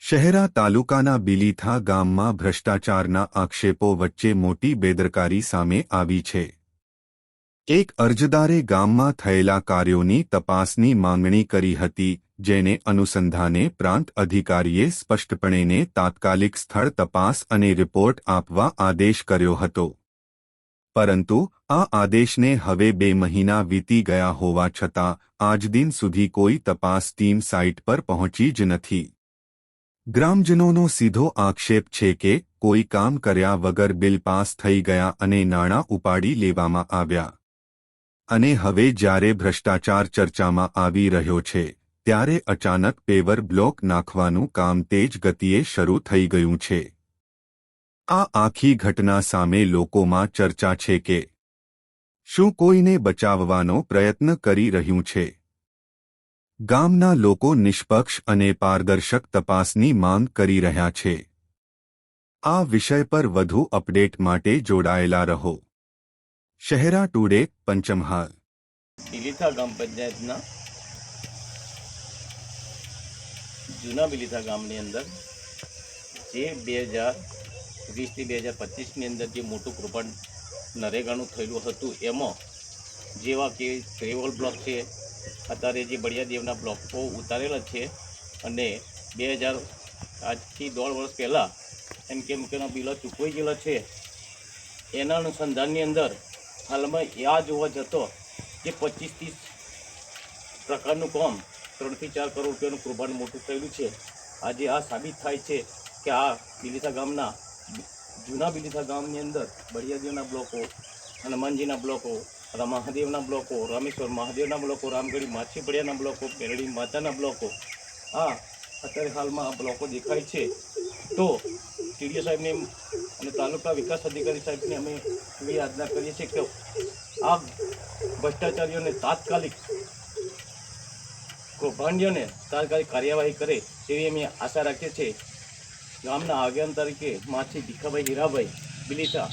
શહેરા તાલુકાના બિલીથા ગામમાં ભ્રષ્ટાચારના આક્ષેપો વચ્ચે મોટી બેદરકારી સામે આવી છે. એક અરજદારે ગામમાં થયેલા કાર્યોની તપાસની માંગણી કરી હતી, જેને અનુસંધાને પ્રાંત અધિકારીએ સ્પષ્ટપણેને તાત્કાલિક સ્થળ તપાસ અને રિપોર્ટ આપવા આદેશ કર્યો હતો. પરંતુ આ આદેશને હવે બે મહિના વીતી ગયા હોવા છતાં, આજ દિન સુધી કોઈ તપાસ ટીમ સાઇટ પર પહોંચી જ નથી. ગ્રામજનોનો સીધો આક્ષેપ છે કે, કોઈ કામ કર્યા વગર બિલ પાસ થઈ ગયા અને નાણાં ઉપાડી લેવામાં આવ્યા. અને હવે જ્યારે ભ્રષ્ટાચાર ચર્ચામાં આવી રહ્યો છે, ત્યારે અચાનક પેવર બ્લોક નાખવાનું કામ તેજ ગતિએ શરૂ થઈ ગયું છે. આ આખી ઘટના સામે લોકોમાં ચર્ચા છે કે શું કોઈને બચાવવાનો પ્રયત્ન કરી રહ્યું છે. ગામના લોકો નિષ્પક્ષ અને પારદર્શક તપાસની માંગ કરી રહ્યા છે. આ વિષય પર વધુ અપડેટ માટે જોડાયેલા રહો. શહેરા ટુડે, પંચમહાલ. બિલીથા ગ્રામ પંચાયતના જૂના બિલીથા ગામની અંદર જે બે હજાર વીસથી બે હજાર પચીસની અંદર જે મોટું કૃપણ નરેગાનું થયેલું હતું, એમાં જેવા કે ટ્રેવલ બ્લોક છે, અત્યારે જે બળિયાદેવના બ્લોકો ઉતારેલા છે અને બે હજાર આજથી દોઢ વર્ષ પહેલાં એમ કેમ કે બિલો ચૂકવાઈ ગયેલા છે. એના અનુસંધાનની અંદર હાલમાં આ જોવા જતો કે પચીસ ત્રીસ પ્રકારનું કામ ત્રણથી ચાર કરોડ રૂપિયાનું કૃપાનું મોટું થયેલું છે. આજે આ સાબિત થાય છે કે આ બિલીથા ગામના જૂના બિલીથા ગામની અંદર બળિયાદેવના બ્લોકો હનુમાનજીના બ્લોકો મહાદેવના બ્લોકો, રામેશ્વર મહાદેવના બ્લોકો, રામગઢી માછીપડિયાના બ્લોકો, પેરડી માતાના બ્લોકો, આ અત્યારે હાલમાં આ બ્લોકો દેખાય છે. તો ટીડીઓ સાહેબને અને તાલુકા વિકાસ અધિકારી સાહેબને અમે એવી યાચના કરીએ છીએ કે આ ભ્રષ્ટાચારીઓને તાત્કાલિક કૌભાંડીઓને તાત્કાલિક કાર્યવાહી કરે તેવી અમે આશા રાખીએ છીએ. ગામના આગેવાન તરીકે માછી ભીખાભાઈ હીરાભાઈ બિલીતા